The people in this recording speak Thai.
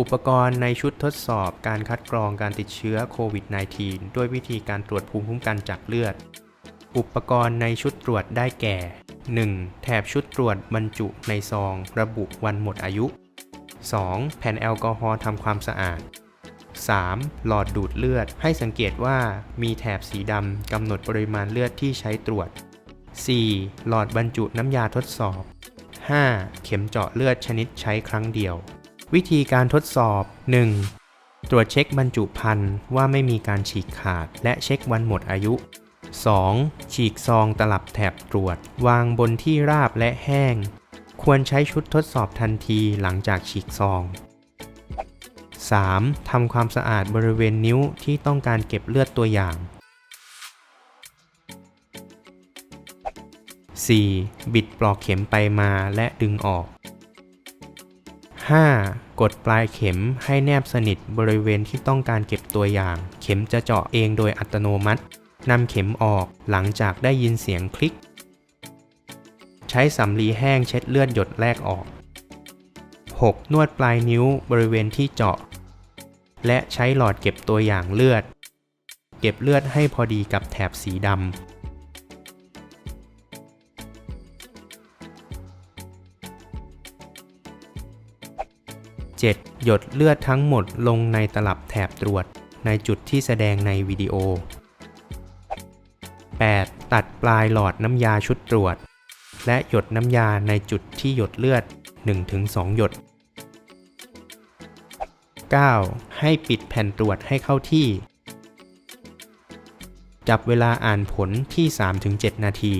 อุปกรณ์ในชุดทดสอบการคัดกรองการติดเชื้อโควิด -19 ด้วยวิธีการตรวจภูมิคุ้มกันจากเลือด อุปกรณ์ในชุดตรวจได้แก่ 1. แถบชุดตรวจบรรจุในซอง ระบุวันหมดอายุ 2. แผ่นแอลกอฮอล์ทำความสะอาด 3. หลอดดูดเลือด ให้สังเกตว่ามีแถบสีดำกำหนดปริมาณเลือดที่ใช้ตรวจ 4. หลอดบรรจุน้ำยาทดสอบ 5. เข็มเจาะเลือดชนิดใช้ครั้งเดียว วิธีการทดสอบ 1. ตรวจเช็คบรรจุภัณฑ์ว่าไม่มีการฉีกขาด และเช็ควันหมดอายุ 2. ฉีกซองตลับแถบตรวจ วางบนที่ราบและแห้ง ควรใช้ชุดทดสอบทันทีหลังจากฉีกซอง 3. ทำความสะอาดบริเวณนิ้วที่ต้องการเก็บเลือดตัวอย่าง 4. บิดปลอกเข็มไปมาและดึงออก 5. กดปลายเข็มให้แนบสนิทบริเวณที่ต้องการเก็บตัวอย่าง เข็มจะเจาะเองโดยอัตโนมัตินำเข็มออกหลังจากได้ยินเสียงคลิก ใช้สำลีแห้งเช็ดเลือดหยดแรกออก 6. นวดปลายนิ้วบริเวณที่เจาะ และใช้หลอดเก็บตัวอย่างเลือด เก็บเลือดให้พอดีกับแถบสีดำ 7. หยดเลือดทั้งหมดลงในตลับแถบตรวจ ในจุดที่แสดงในวิดีโอ 8. ตัดปลายหลอดน้ำยาชุดตรวจ และหยดน้ำยาในจุดที่หยดเลือด 1-2 หยด 9. ให้ปิดแผ่นตรวจให้เข้าที่ จับเวลาอ่านผลที่ 3-7 นาที